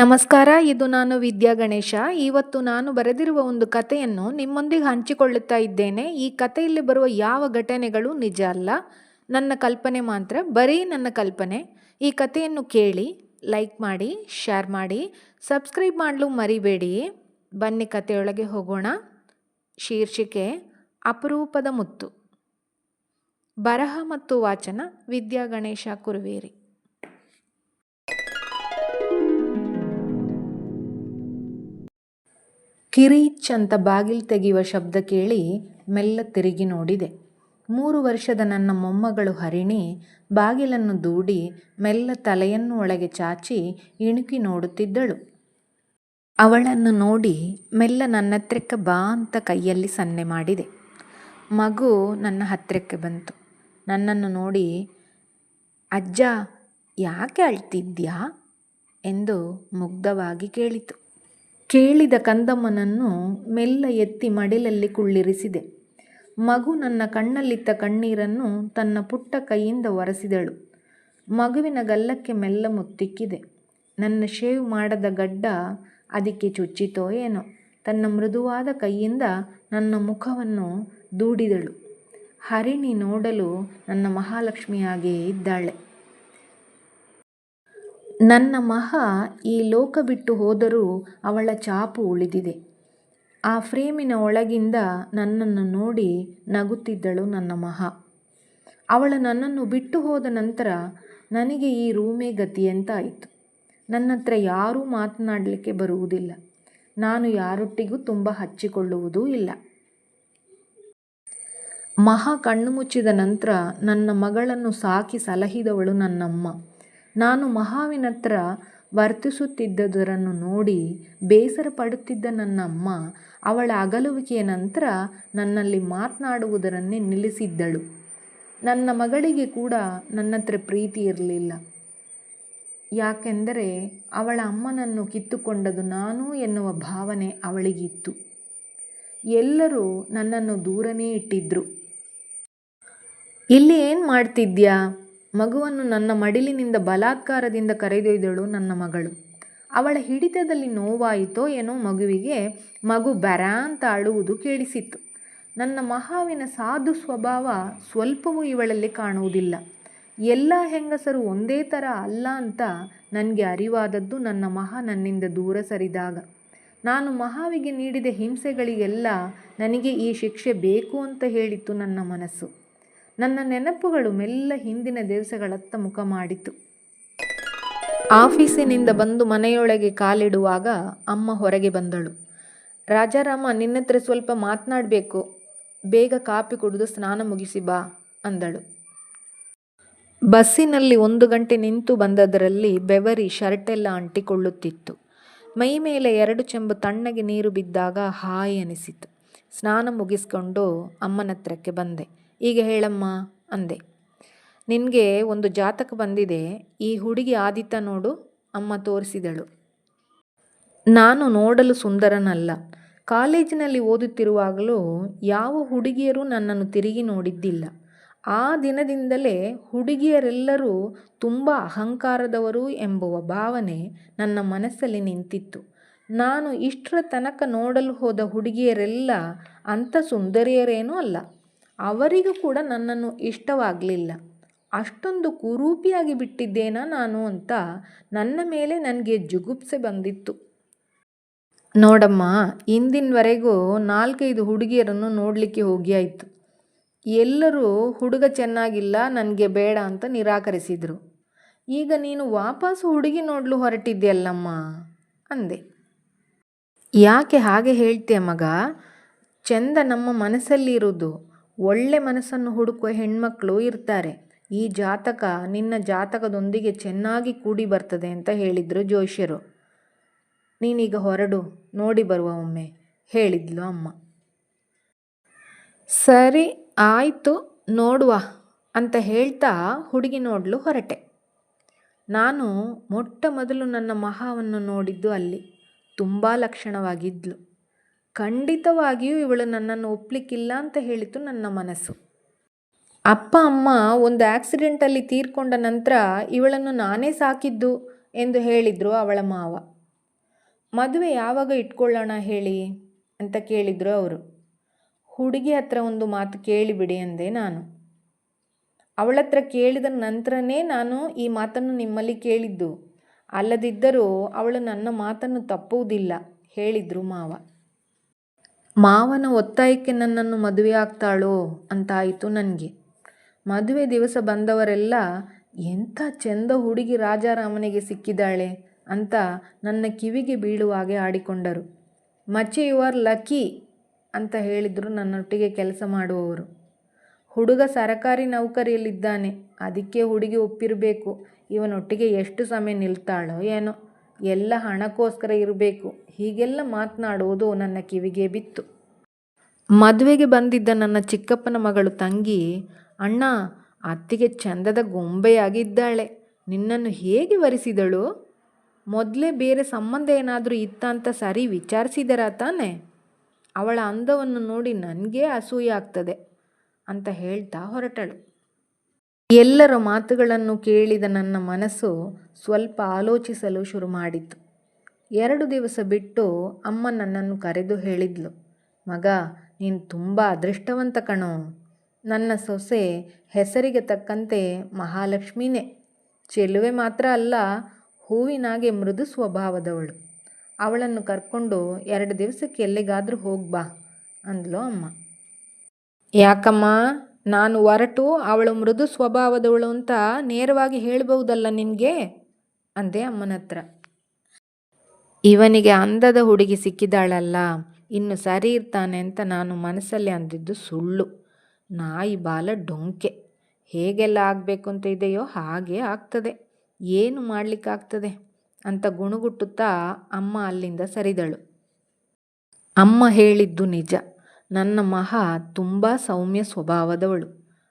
ನಮಸ್ಕಾರ, ಇದು ನಾನು ವಿದ್ಯಾ ಗಣೇಶ. ಇವತ್ತು ನಾನು ಬರೆದಿರುವ ಒಂದು ಕಥೆಯನ್ನು ನಿಮ್ಮೊಂದಿಗೆ ಹಂಚಿಕೊಳ್ಳುತ್ತಾ ಇದ್ದೇನೆ. ಈ ಕಥೆಯಲ್ಲಿ ಬರುವ ಯಾವ ಘಟನೆಗಳು ನಿಜ ಅಲ್ಲ? ನನ್ನ ಕಲ್ಪನೆ ಮಾತ್ರ, ಬರೀ ನನ್ನ ಕಲ್ಪನೆ. ಈ ಕಥೆಯನ್ನು ಕೇಳಿ, ಲೈಕ್ ಮಾಡಿ, ಶೇರ್ ಮಾಡಿ. ಸಬ್ಸ್ಕ್ರೈಬ್ ಮಾಡಲು ಮರಿಬೇಡಿ. ಬನ್ನಿ ಕಥೆಯೊಳಗೆ ಹೋಗೋಣ. ಶೀರ್ಷಿಕೆ, ಅಪರೂಪದ ಮುತ್ತು. ಬರಹ ಮತ್ತು ವಾಚನ, ವಿದ್ಯಾ ಗಣೇಶ ಕುರುವೇರಿ. ಕಿರೀಚ್ ಅಂತ ಬಾಗಿಲು ತೆಗೆಯುವ ಶಬ್ದ ಕೇಳಿ ಮೆಲ್ಲ ತಿರುಗಿ ನೋಡಿದೆ. ಮೂರು ವರ್ಷದ ನನ್ನ ಮೊಮ್ಮಗಳು ಹರಿಣಿ ಬಾಗಿಲನ್ನು ದೂಡಿ ಮೆಲ್ಲ ತಲೆಯನ್ನು ಒಳಗೆ ಚಾಚಿ ಇಣುಕಿ ನೋಡುತ್ತಿದ್ದಳು. ಅವಳನ್ನು ನೋಡಿ ಮೆಲ್ಲ ನನ್ನ ಹತ್ರಕ್ಕೆ ಬಾ ಅಂತ ಕೈಯಲ್ಲಿ ಸನ್ನೆ ಮಾಡಿದೆ. ಮಗು ನನ್ನ ಹತ್ತಿರಕ್ಕೆ ಬಂತು. ನನ್ನನ್ನು ನೋಡಿ, ಅಜ್ಜ, ಯಾಕೆ ಅಳ್ತಿದ್ಯಾ? ಎಂದು ಮುಗ್ಧವಾಗಿ ಕೇಳಿತು. ಕೇಳಿದ ಕಂದಮ್ಮನನ್ನು ಮೆಲ್ಲ ಎತ್ತಿ ಮಡಿಲಲ್ಲಿ ಕುಳ್ಳಿರಿಸಿದೆ. ಮಗು ನನ್ನ ಕಣ್ಣಲ್ಲಿದ್ದ ಕಣ್ಣೀರನ್ನು ತನ್ನ ಪುಟ್ಟ ಕೈಯಿಂದ ಒರೆಸಿದಳು. ಮಗುವಿನ ಗಲ್ಲಕ್ಕೆ ಮೆಲ್ಲ ಮುತ್ತಿಕ್ಕಿದೆ. ನನ್ನ ಶೇವ್ ಮಾಡದ ಗಡ್ಡ ಅದಕ್ಕೆ ಚುಚ್ಚಿತೋ ಏನೋ. ತನ್ನ ಮೃದುವಾದ ಕೈಯಿಂದ ನನ್ನ ಮುಖವನ್ನು ದೂಡಿದಳು. ಹರಿಣಿ ನೋಡಲು ನನ್ನ ಮಹಾಲಕ್ಷ್ಮಿಯಾಗಿಯೇ ಇದ್ದಾಳೆ. ನನ್ನ ಮಹ ಈ ಲೋಕ ಬಿಟ್ಟು ಹೋದರೂ ಅವಳ ಚಾಪು ಉಳಿದಿದೆ. ಆ ಫ್ರೇಮಿನ ಒಳಗಿಂದ ನನ್ನನ್ನು ನೋಡಿ ನಗುತ್ತಿದ್ದಳು ನನ್ನ ಮಹ. ಅವಳು ನನ್ನನ್ನು ಬಿಟ್ಟು ಹೋದ ನಂತರ ನನಗೆ ಈ ರೂಮೇ ಗತಿ ಗತಿಯಂತಾಯಿತು ನನ್ನ ಹತ್ರ ಯಾರೂ ಮಾತನಾಡಲಿಕ್ಕೆ ಬರುವುದಿಲ್ಲ. ನಾನು ಯಾರೊಟ್ಟಿಗೂ ತುಂಬ ಹಚ್ಚಿಕೊಳ್ಳುವುದೂ ಇಲ್ಲ. ಮಹಾ ಕಣ್ಣು ಮುಚ್ಚಿದ ನಂತರ ನನ್ನ ಮಗಳನ್ನು ಸಾಕಿ ಸಲಹಿದವಳು ನನ್ನಮ್ಮ. ನಾನು ಮಹಾವಿನತ್ರ ವರ್ತಿಸುತ್ತಿದ್ದುದನ್ನು ನೋಡಿ ಬೇಸರ ಪಡುತ್ತಿದ್ದ ನನ್ನ ಅಮ್ಮ ಅವಳ ಅಗಲುವಿಕೆಯ ನಂತರ ನನ್ನಲ್ಲಿ ಮಾತನಾಡುವುದರನ್ನೇ ನಿಲ್ಲಿಸಿದ್ದಳು. ನನ್ನ ಮಗಳಿಗೆ ಕೂಡ ನನ್ನ ಹತ್ರ ಪ್ರೀತಿ ಇರಲಿಲ್ಲ. ಯಾಕೆಂದರೆ ಅವಳ ಅಮ್ಮನನ್ನು ಕಿತ್ತುಕೊಂಡದು ನಾನು ಎನ್ನುವ ಭಾವನೆ ಅವಳಿಗಿತ್ತು. ಎಲ್ಲರೂ ನನ್ನನ್ನು ದೂರನೇ ಇಟ್ಟಿದ್ರು. ಇಲ್ಲಿ ಏನು ಮಾಡ್ತಿದ್ಯಾ? ಮಗುವನ್ನು ನನ್ನ ಮಡಿಲಿನಿಂದ ಬಲಾತ್ಕಾರದಿಂದ ಕರೆದೊಯ್ದಳು ನನ್ನ ಮಗಳು. ಅವಳ ಹಿಡಿತದಲ್ಲಿ ನೋವಾಯಿತೋ ಏನೋ ಮಗುವಿಗೆ ಮಗು ಬರಾಂತ ಅಂತ ಅಳುವುದು ಕೇಳಿಸಿತ್ತು. ನನ್ನ ಮಹಾವಿನ ಸಾಧು ಸ್ವಭಾವ ಸ್ವಲ್ಪವೂ ಇವಳಲ್ಲಿ ಕಾಣುವುದಿಲ್ಲ. ಎಲ್ಲ ಹೆಂಗಸರು ಒಂದೇ ಥರ ಅಲ್ಲ ಅಂತ ನನಗೆ ಅರಿವಾದದ್ದು ನನ್ನ ಮಹಾ ನನ್ನಿಂದ ದೂರ ಸರಿದಾಗ. ನಾನು ಮಹಾವಿಗೆ ನೀಡಿದ ಹಿಂಸೆಗಳಿಗೆಲ್ಲ ನನಗೆ ಈ ಶಿಕ್ಷೆ ಬೇಕು ಅಂತ ಹೇಳಿತ್ತು ನನ್ನ ಮನಸ್ಸು. ನನ್ನ ನೆನಪುಗಳು ಮೆಲ್ಲ ಹಿಂದಿನ ದಿವಸಗಳತ್ತ ಮುಖ ಮಾಡಿತು. ಆಫೀಸಿನಿಂದ ಬಂದು ಮನೆಯೊಳಗೆ ಕಾಲಿಡುವಾಗ ಅಮ್ಮ ಹೊರಗೆ ಬಂದಳು. ರಾಜಾರಾಮ ನಿನ್ನತ್ರ ಸ್ವಲ್ಪ ಮಾತನಾಡಬೇಕು. ಬೇಗ ಕಾಪಿ ಕುಡಿದು ಸ್ನಾನ ಮುಗಿಸಿ ಬಾ ಅಂದಳು. ಬಸ್ಸಿನಲ್ಲಿ ಒಂದು ಗಂಟೆ ನಿಂತು ಬಂದದರಲ್ಲಿ ಬೆವರಿ ಶರ್ಟೆಲ್ಲ ಅಂಟಿಕೊಳ್ಳುತ್ತಿತ್ತು. ಮೈ ಮೇಲೆ ಎರಡು ಚೆಂಬು ತಣ್ಣಗೆ ನೀರು ಬಿದ್ದಾಗ ಹಾಯಿ ಅನಿಸಿತು. ಸ್ನಾನ ಮುಗಿಸ್ಕೊಂಡು ಅಮ್ಮನ ಹತ್ರಕ್ಕೆ ಬಂದೆ. ಈಗ ಹೇಳಮ್ಮ ಅಂದೆ. ನಿನಗೆ ಒಂದು ಜಾತಕ ಬಂದಿದೆ, ಈ ಹುಡುಗಿ ಆದಿತ್ತ ನೋಡು, ಅಮ್ಮ ತೋರಿಸಿದಳು. ನಾನು ನೋಡಲು ಸುಂದರನಲ್ಲ. ಕಾಲೇಜಿನಲ್ಲಿ ಓದುತ್ತಿರುವಾಗಲೂ ಯಾವ ಹುಡುಗಿಯರು ನನ್ನನ್ನು ತಿರುಗಿ ನೋಡಿದ್ದಿಲ್ಲ. ಆ ದಿನದಿಂದಲೇ ಹುಡುಗಿಯರೆಲ್ಲರೂ ತುಂಬ ಅಹಂಕಾರದವರು ಎಂಬುವ ಭಾವನೆ ನನ್ನ ಮನಸ್ಸಲ್ಲಿ ನಿಂತಿತ್ತು. ನಾನು ಇಷ್ಟರ ತನಕ ನೋಡಲು ಹೋದ ಹುಡುಗಿಯರೆಲ್ಲ ಅಂಥ ಸುಂದರಿಯರೇನೂ ಅಲ್ಲ. ಅವರಿಗೂ ಕೂಡ ನನ್ನನ್ನು ಇಷ್ಟವಾಗಲಿಲ್ಲ. ಅಷ್ಟೊಂದು ಕುರೂಪಿಯಾಗಿ ಬಿಟ್ಟಿದ್ದೇನಾ ನಾನು ಅಂತ ನನ್ನ ಮೇಲೆ ನನಗೆ ಜುಗುಪ್ಸೆ ಬಂದಿತ್ತು. ನೋಡಮ್ಮ, ಇಂದಿನವರೆಗೂ ನಾಲ್ಕೈದು ಹುಡುಗಿಯರನ್ನು ನೋಡಲಿಕ್ಕೆ ಹೋಗಿ ಆಯಿತು ಎಲ್ಲರೂ ಹುಡುಗ ಚೆನ್ನಾಗಿಲ್ಲ, ನನಗೆ ಬೇಡ ಅಂತ ನಿರಾಕರಿಸಿದರು. ಈಗ ನೀನು ವಾಪಸ್ ಹುಡುಗಿ ನೋಡಲು ಹೊರಟಿದ್ದೆಯಲ್ಲಮ್ಮ ಅಂದೆ. ಯಾಕೆ ಹಾಗೆ ಹೇಳ್ತೀಯ ಮಗ? ಚೆಂದ ನಮ್ಮ ಮನಸ್ಸಲ್ಲಿ ಇರೋದು ಒಳ್ಳೆ ಮನಸ್ಸನ್ನು ಹುಡುಕುವ ಹೆಣ್ಮಕ್ಳು ಇರ್ತಾರೆ. ಈ ಜಾತಕ ನಿನ್ನ ಜಾತಕದೊಂದಿಗೆ ಚೆನ್ನಾಗಿ ಕೂಡಿ ಬರ್ತದೆ ಅಂತ ಹೇಳಿದರು ಜೋಷ್ಯರು ನೀನೀಗ ಹೊರಡು, ನೋಡಿ ಬರುವ ಒಮ್ಮೆ, ಹೇಳಿದ್ಲು ಅಮ್ಮ. ಸರಿ, ಆಯಿತು, ನೋಡುವ, ಅಂತ ಹೇಳ್ತಾ ಹುಡುಗಿ ನೋಡಲು ಹೊರಟೆ. ನಾನು ಮೊಟ್ಟ ಮೊದಲು ನನ್ನ ಮಹಾವನ್ನು ನೋಡಿದ್ದು ಅಲ್ಲಿ. ತುಂಬ ಲಕ್ಷಣವಾಗಿದ್ಲು. ಖಂಡಿತವಾಗಿಯೂ ಇವಳು ನನ್ನನ್ನು ಒಪ್ಪಲಿಕ್ಕಿಲ್ಲ ಅಂತ ಹೇಳಿತು ನನ್ನ ಮನಸ್ಸು. ಅಪ್ಪ, ಅಮ್ಮ ಒಂದು ಆಕ್ಸಿಡೆಂಟಲ್ಲಿ ತೀರ್ಕೊಂಡ ನಂತರ ಇವಳನ್ನು ನಾನೇ ಸಾಕಿದ್ದು ಎಂದು ಹೇಳಿದರು ಅವಳ ಮಾವ. ಮದುವೆ ಯಾವಾಗ ಇಟ್ಕೊಳ್ಳೋಣ ಹೇಳಿ ಅಂತ ಕೇಳಿದರು ಅವರು. ಹುಡುಗಿ ಹತ್ರ ಒಂದು ಮಾತು ಕೇಳಿಬಿಡಿ ಅಂದೆ ನಾನು. ಅವಳ ಹತ್ರ ಕೇಳಿದ ನಂತರನೇ ನಾನು ಈ ಮಾತನ್ನು ನಿಮ್ಮಲ್ಲಿ ಕೇಳಿದ್ದು. ಅಲ್ಲದಿದ್ದರೂ ಅವಳು ನನ್ನ ಮಾತನ್ನು ತಪ್ಪುವುದಿಲ್ಲ, ಹೇಳಿದರು ಮಾವ. ಮಾವನ ಒತ್ತಾಯಕ್ಕೆ ನನ್ನನ್ನು ಮದುವೆ ಆಗ್ತಾಳೋ ಅಂತಾಯಿತು ನನಗೆ. ಮದುವೆ ದಿವಸ ಬಂದವರೆಲ್ಲ, ಎಂಥ ಚೆಂದ ಹುಡುಗಿ ರಾಜಾರಾಮನಿಗೆ ಸಿಕ್ಕಿದ್ದಾಳೆ ಅಂತ ನನ್ನ ಕಿವಿಗೆ ಬೀಳುವಾಗೆ ಆಡಿಕೊಂಡರು. ಮಚ್ಚಿ ಯು ಆರ್ ಲಕ್ಕಿ ಅಂತ ಹೇಳಿದರು ನನ್ನೊಟ್ಟಿಗೆ ಕೆಲಸ ಮಾಡುವವರು. ಹುಡುಗ ಸರಕಾರಿ ನೌಕರಿಯಲ್ಲಿದ್ದಾನೆ, ಅದಕ್ಕೆ ಹುಡುಗಿ ಒಪ್ಪಿರಬೇಕು. ಇವನೊಟ್ಟಿಗೆ ಎಷ್ಟು ಸಮಯ ನಿಲ್ತಾಳೋ ಏನೋ ಎಲ್ಲ ಹಣಕ್ಕೋಸ್ಕರ ಇರಬೇಕು. ಹೀಗೆಲ್ಲ ಮಾತನಾಡುವುದು ನನ್ನ ಕಿವಿಗೆ ಬಿತ್ತು. ಮದುವೆಗೆ ಬಂದಿದ್ದ ನನ್ನ ಚಿಕ್ಕಪ್ಪನ ಮಗಳು ತಂಗಿ, ಅಣ್ಣ, ಅತ್ತಿಗೆ ಚಂದದ ಗೊಂಬೆಯಾಗಿದ್ದಾಳೆ. ನಿನ್ನನ್ನು ಹೇಗೆ ವರಿಸಿದಳು? ಮೊದಲೇ ಬೇರೆ ಸಂಬಂಧ ಏನಾದರೂ ಇತ್ತ ಅಂತ ಸರಿ ವಿಚಾರಿಸಿದರ ತಾನೆ? ಅವಳ ಅಂದವನ್ನು ನೋಡಿ ನನಗೇ ಅಸೂಯೆ ಆಗ್ತದೆ ಅಂತ ಹೇಳ್ತಾ ಹೊರಟಳು. ಎಲ್ಲರ ಮಾತುಗಳನ್ನು ಕೇಳಿದ ನನ್ನ ಮನಸ್ಸು ಸ್ವಲ್ಪ ಆಲೋಚಿಸಲು ಶುರು ಮಾಡಿತು ಎರಡು ದಿವಸ ಬಿಟ್ಟು ಅಮ್ಮ ನನ್ನನ್ನು ಕರೆದು ಹೇಳಿದ್ಲು, ಮಗ, ನೀನು ತುಂಬ ಅದೃಷ್ಟವಂತ ಕಣೋ. ನನ್ನ ಸೊಸೆ ಹೆಸರಿಗೆ ತಕ್ಕಂತೆ ಮಹಾಲಕ್ಷ್ಮಿನೇ. ಚೆಲುವೆ ಮಾತ್ರ ಅಲ್ಲ, ಹೂವಿನಾಗೆ ಮೃದು ಸ್ವಭಾವದವಳು. ಅವಳನ್ನು ಕರ್ಕೊಂಡು ಎರಡು ದಿವಸಕ್ಕೆ ಎಲ್ಲಿಗಾದರೂ ಹೋಗ್ಬಾ ಅಂದ್ಲು ಅಮ್ಮ. ಯಾಕಮ್ಮ? ನಾನು ಹೊರಟು ಅವಳು ಮೃದು ಸ್ವಭಾವದವಳು ಅಂತ ನೇರವಾಗಿ ಹೇಳಬಹುದಲ್ಲ ನಿನಗೆ? ಅಂದೆ ಅಮ್ಮನ ಹತ್ರ ಇವನಿಗೆ ಅಂದದ ಹುಡುಗಿ ಸಿಕ್ಕಿದಾಳಲ್ಲ, ಇನ್ನು ಸರಿ ಇರ್ತಾನೆ ಅಂತ ನಾನು ಮನಸ್ಸಲ್ಲಿ ಅಂದಿದ್ದು ಸುಳ್ಳು. ನಾಯಿ ಬಾಲ ಡೊಂಕೆ. ಹೇಗೆಲ್ಲ ಆಗಬೇಕು ಅಂತ ಇದೆಯೋ ಹಾಗೆ ಆಗ್ತದೆ. ಏನು ಮಾಡಲಿಕ್ಕಾಗ್ತದೆ? ಅಂತ ಗುಣುಗುಟ್ಟುತ್ತಾ ಅಮ್ಮ ಅಲ್ಲಿಂದ ಸರಿದಳು. ಅಮ್ಮ ಹೇಳಿದ್ದು ನಿಜ. ನನ್ನ ಮಹಾ ತುಂಬ ಸೌಮ್ಯ ಸ್ವಭಾವದವಳು.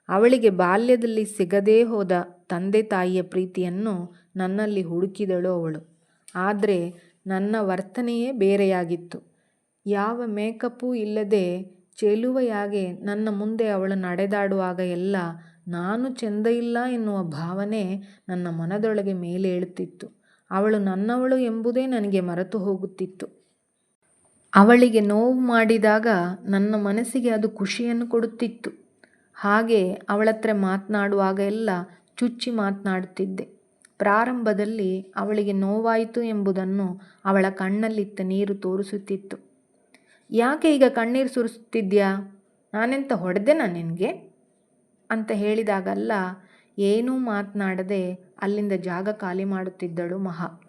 ಅವಳಿಗೆ ಬಾಲ್ಯದಲ್ಲಿ ಸಿಗದೇ ಹೋದ ತಂದೆ ತಾಯಿಯ ಪ್ರೀತಿಯನ್ನು ನನ್ನಲ್ಲಿ ಹುಡುಕಿದಳು ಅವಳು. ಆದರೆ ನನ್ನ ವರ್ತನೆಯೇ ಬೇರೆಯಾಗಿತ್ತು. ಯಾವ ಮೇಕಪ್ಪೂ ಇಲ್ಲದೆ ಚೆಲುವೆಯಾಗೆ ನನ್ನ ಮುಂದೆ ಅವಳು ನಡೆದಾಡುವಾಗ ಎಲ್ಲ ನಾನು ಚೆಂದ ಇಲ್ಲ ಎನ್ನುವ ಭಾವನೆ ನನ್ನ ಮನದೊಳಗೆ ಮೇಲೇಳುತ್ತಿತ್ತು ಅವಳು ನನ್ನವಳು ಎಂಬುದೇ ನನಗೆ ಮರೆತು ಹೋಗುತ್ತಿತ್ತು. ಅವಳಿಗೆ ನೋವು ಮಾಡಿದಾಗ ನನ್ನ ಮನಸ್ಸಿಗೆ ಅದು ಖುಷಿಯನ್ನು ಕೊಡುತ್ತಿತ್ತು. ಹಾಗೆ ಅವಳತ್ರ ಮಾತನಾಡುವಾಗ ಎಲ್ಲ ಚುಚ್ಚಿ ಮಾತನಾಡುತ್ತಿದ್ದೆ. ಪ್ರಾರಂಭದಲ್ಲಿ ಅವಳಿಗೆ ನೋವಾಯಿತು ಎಂಬುದನ್ನು ಅವಳ ಕಣ್ಣಲ್ಲಿತ್ತ ನೀರು ತೋರಿಸುತ್ತಿತ್ತು. ಯಾಕೆ ಈಗ ಕಣ್ಣೀರು ಸುರಿಸುತ್ತಿದ್ಯಾ? ನಾನೆಂತ ಹೊಡೆದೆನಾ ನಿನಗೆ? ಅಂತ ಹೇಳಿದಾಗಲ್ಲ, ಏನೂ ಮಾತನಾಡದೆ ಅಲ್ಲಿಂದ ಜಾಗ ಖಾಲಿ ಮಾಡುತ್ತಿದ್ದಳು ಮಹಾ.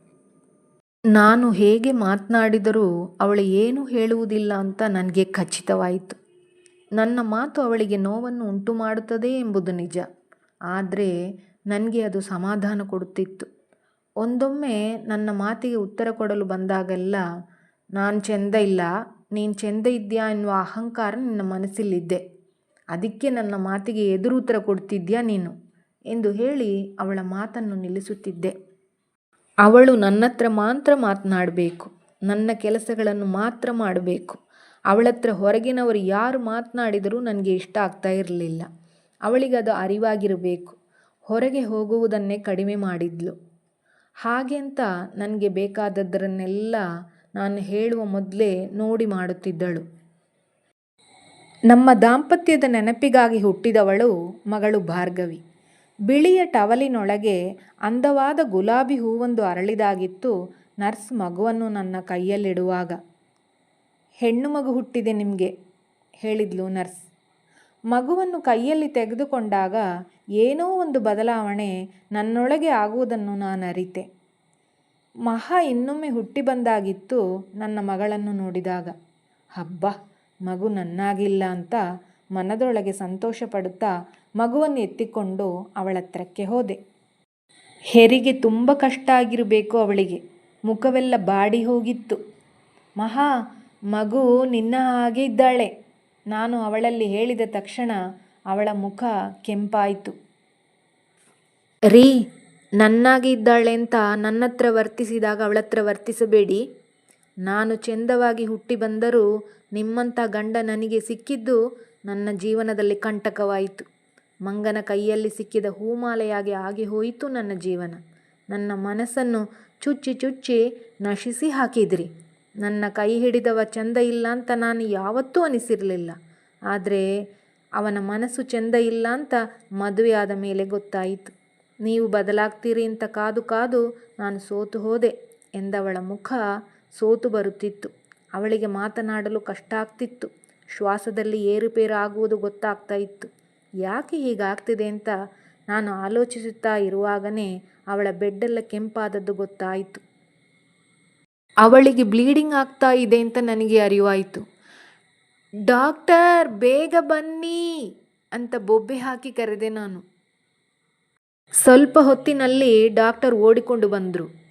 ನಾನು ಹೇಗೆ ಮಾತನಾಡಿದರೂ ಅವಳು ಏನೂ ಹೇಳುವುದಿಲ್ಲ ಅಂತ ನನಗೆ ಖಚಿತವಾಯಿತು. ನನ್ನ ಮಾತು ಅವಳಿಗೆ ನೋವನ್ನು ಉಂಟು ಮಾಡುತ್ತದೆ ಎಂಬುದು ನಿಜ. ಆದರೆ ನನಗೆ ಅದು ಸಮಾಧಾನ ಕೊಡುತ್ತಿತ್ತು. ಒಂದೊಮ್ಮೆ ನನ್ನ ಮಾತಿಗೆ ಉತ್ತರ ಕೊಡಲು ಬಂದಾಗೆಲ್ಲ, ನಾನು ಚೆಂದ ಇಲ್ಲ, ನೀನು ಚೆಂದ ಇದ್ದೀಯಾ ಎನ್ನುವ ಅಹಂಕಾರ ನಿನ್ನ ಮನಸ್ಸಲ್ಲಿದ್ದೆ. ಅದಕ್ಕೆ ನನ್ನ ಮಾತಿಗೆ ಎದುರು ಉತ್ತರ ಕೊಡ್ತಿದ್ಯಾ ನೀನು? ಎಂದು ಹೇಳಿ ಅವಳ ಮಾತನ್ನು ನಿಲ್ಲಿಸುತ್ತಿದ್ದೆ. ಅವಳು ನನ್ನತ್ರ ಮಾತ್ರ ಮಾತನಾಡಬೇಕು, ನನ್ನ ಕೆಲಸಗಳನ್ನು ಮಾತ್ರ ಮಾಡಬೇಕು. ಅವಳತ್ರ ಹೊರಗಿನವರು ಯಾರು ಮಾತನಾಡಿದರೂ ನನಗೆ ಇಷ್ಟ ಆಗ್ತಾ ಇರಲಿಲ್ಲ. ಅವಳಿಗೆ ಅದು ಅರಿವಾಗಿರಬೇಕು. ಹೊರಗೆ ಹೋಗುವುದನ್ನೇ ಕಡಿಮೆ ಮಾಡಿದ್ಲು. ಹಾಗೆಂತ ನನಗೆ ಬೇಕಾದದ್ದರನ್ನೆಲ್ಲ ನಾನು ಹೇಳುವ ಮೊದಲೇ ನೋಡಿ ಮಾಡುತ್ತಿದ್ದಳು. ನಮ್ಮ ದಾಂಪತ್ಯದ ನೆನಪಿಗಾಗಿ ಹುಟ್ಟಿದವಳು ಮಗಳು ಭಾರ್ಗವಿ. ಬಿಳಿಯ ಟವಲಿನೊಳಗೆ ಅಂದವಾದ ಗುಲಾಬಿ ಹೂವೊಂದು ಅರಳಿದಾಗಿತ್ತು. ನರ್ಸ್ ಮಗುವನ್ನು ನನ್ನ ಕೈಯಲ್ಲಿಡುವಾಗ, ಹೆಣ್ಣು ಮಗು ಹುಟ್ಟಿದೆ ನಿಮಗೆ, ಹೇಳಿದ್ಲು ನರ್ಸ್. ಮಗುವನ್ನು ಕೈಯಲ್ಲಿ ತೆಗೆದುಕೊಂಡಾಗ ಏನೋ ಒಂದು ಬದಲಾವಣೆ ನನ್ನೊಳಗೆ ಆಗುವುದನ್ನು ನಾನು ಅರಿತೆ. ಮಹಾ ಇನ್ನೊಮ್ಮೆ ಹುಟ್ಟಿ ಬಂದಾಗಿತ್ತು ನನ್ನ ಮಗಳನ್ನು ನೋಡಿದಾಗ. ಹಬ್ಬ, ಮಗು ನನ್ನಾಗಿಲ್ಲ ಅಂತ ಮನದೊಳಗೆ ಸಂತೋಷ ಪಡುತ್ತಾ ಮಗುವನ್ನು ಎತ್ತಿಕೊಂಡು ಅವಳ ಹತ್ರಕ್ಕೆ ಹೋದೆ. ಹೆರಿಗೆ ತುಂಬ ಕಷ್ಟ ಆಗಿರಬೇಕು ಅವಳಿಗೆ. ಮುಖವೆಲ್ಲ ಬಾಡಿ ಹೋಗಿತ್ತು. ಮಹಾ, ಮಗು ನಿನ್ನ ಹಾಗೆ ಇದ್ದಾಳೆ. ನಾನು ಅವಳಲ್ಲಿ ಹೇಳಿದ ತಕ್ಷಣ ಅವಳ ಮುಖ ಕೆಂಪಾಯಿತು. ರೀ, ನನ್ನಾಗಿ ಇದ್ದಾಳೆ ಅಂತ ನನ್ನ ಹತ್ರ ವರ್ತಿಸಿದಾಗ ಅವಳ ಹತ್ರ ವರ್ತಿಸಬೇಡಿ. ನಾನು ಚೆಂದವಾಗಿ ಹುಟ್ಟಿ ಬಂದರೂ ನಿಮ್ಮಂಥ ಗಂಡ ನನಗೆ ಸಿಕ್ಕಿದ್ದು ನನ್ನ ಜೀವನದಲ್ಲಿ ಕಂಟಕವಾಯಿತು. ಮಂಗನ ಕೈಯಲ್ಲಿ ಸಿಕ್ಕಿದ ಹೂಮಾಲೆಯಾಗಿ ಆಗಿ ಹೋಯಿತು ನನ್ನ ಜೀವನ. ನನ್ನ ಮನಸ್ಸನ್ನು ಚುಚ್ಚಿ ಚುಚ್ಚಿ ನಶಿಸಿ ಹಾಕಿದ್ರಿ. ನನ್ನ ಕೈ ಹಿಡಿದವ ಚಂದ ಇಲ್ಲ ಅಂತ ನಾನು ಯಾವತ್ತೂ ಅನಿಸಿರಲಿಲ್ಲ. ಆದರೆ ಅವನ ಮನಸ್ಸು ಚೆಂದ ಇಲ್ಲ ಅಂತ ಮದುವೆ ಆದ ಮೇಲೆ ಗೊತ್ತಾಯಿತು. ನೀವು ಬದಲಾಗ್ತೀರಿ ಅಂತ ಕಾದು ಕಾದು ನಾನು ಸೋತು ಹೋದೆ ಎಂದವಳ ಮುಖ ಸೋತು ಬರುತ್ತಿತ್ತು. ಅವಳಿಗೆ ಮಾತನಾಡಲು ಕಷ್ಟ ಆಗ್ತಿತ್ತು. ಶ್ವಾಸದಲ್ಲಿ ಏರುಪೇರು ಆಗುವುದು ಗೊತ್ತಾಗ್ತಾ ಇತ್ತು. ಯಾಕೆ ಹೀಗಾಗ್ತಿದೆ ಅಂತ ನಾನು ಆಲೋಚಿಸುತ್ತಾ ಇರುವಾಗನೇ ಅವಳ ಬೆಡ್ಡೆಲ್ಲ ಕೆಂಪಾದದ್ದು ಗೊತ್ತಾಯಿತು. ಅವಳಿಗೆ ಬ್ಲೀಡಿಂಗ್ ಆಗ್ತಾ ಇದೆ ಅಂತ ನನಗೆ ಅರಿವಾಯಿತು. ಡಾಕ್ಟರ್, ಬೇಗ ಬನ್ನಿ ಅಂತ ಬೊಬ್ಬೆ ಹಾಕಿ ಕರೆದೆ ನಾನು. ಸ್ವಲ್ಪ ಹೊತ್ತಿನಲ್ಲಿ ಡಾಕ್ಟರ್ ಓಡಿಕೊಂಡು ಬಂದರು.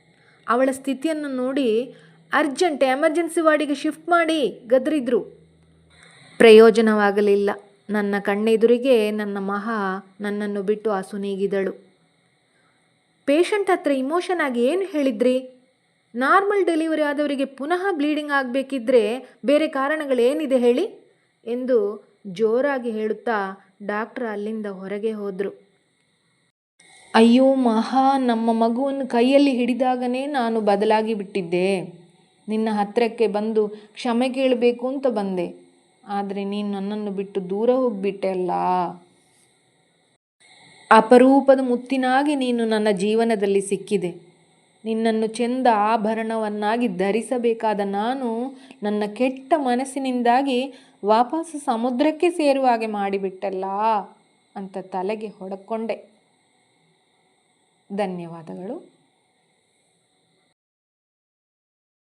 ಅವಳ ಸ್ಥಿತಿಯನ್ನು ನೋಡಿ ಅರ್ಜೆಂಟ್ ಎಮರ್ಜೆನ್ಸಿ ವಾರ್ಡಿಗೆ ಶಿಫ್ಟ್ ಮಾಡಿ ಗದ್ರಿದ್ರು. ಪ್ರಯೋಜನವಾಗಲಿಲ್ಲ. ನನ್ನ ಕಣ್ಣೆದುರಿಗೆ ನನ್ನ ಮಹಾ ನನ್ನನ್ನು ಬಿಟ್ಟು ಅಸುನೀಗಿದಳು ಪೇಷಂಟ್ ಹತ್ರ ಇಮೋಷನ್ ಆಗಿ ಏನು ಹೇಳಿದ್ರಿ? ನಾರ್ಮಲ್ ಡೆಲಿವರಿ ಆದವರಿಗೆ ಪುನಃ ಬ್ಲೀಡಿಂಗ್ ಆಗಬೇಕಿದ್ರೆ ಬೇರೆ ಕಾರಣಗಳೇನಿದೆ ಹೇಳಿ? ಎಂದು ಜೋರಾಗಿ ಹೇಳುತ್ತಾ ಡಾಕ್ಟರ್ ಅಲ್ಲಿಂದ ಹೊರಗೆ ಹೋದರು. ಅಯ್ಯೋ ಮಹಾ, ನಮ್ಮ ಮಗುವನ್ನು ಕೈಯಲ್ಲಿ ಹಿಡಿದಾಗನೇ ನಾನು ಬದಲಾಗಿ ಬಿಟ್ಟಿದ್ದೆ. ನಿನ್ನ ಹತ್ತಿರಕ್ಕೆ ಬಂದು ಕ್ಷಮೆ ಕೇಳಬೇಕು ಅಂತ ಬಂದೆ. ಆದರೆ ನೀನು ನನ್ನನ್ನು ಬಿಟ್ಟು ದೂರ ಹೋಗಿಬಿಟ್ಟೆ ಅಲ್ಲ ಅಪರೂಪದ ಮುತ್ತಿನಾಗಿ ನೀನು ನನ್ನ ಜೀವನದಲ್ಲಿ ಸಿಕ್ಕಿದೆ. ನಿನ್ನನ್ನು ಚೆಂದ ಆಭರಣವನ್ನಾಗಿ ಧರಿಸಬೇಕಾದ ನಾನು ನನ್ನ ಕೆಟ್ಟ ಮನಸ್ಸಿನಿಂದಾಗಿ ವಾಪಸ್ ಸಮುದ್ರಕ್ಕೆ ಸೇರುವ ಹಾಗೆ ಮಾಡಿಬಿಟ್ಟಲ್ಲ ಅಂತ ತಲೆಗೆ ಹೊಡಕೊಂಡೆ. ಧನ್ಯವಾದಗಳು.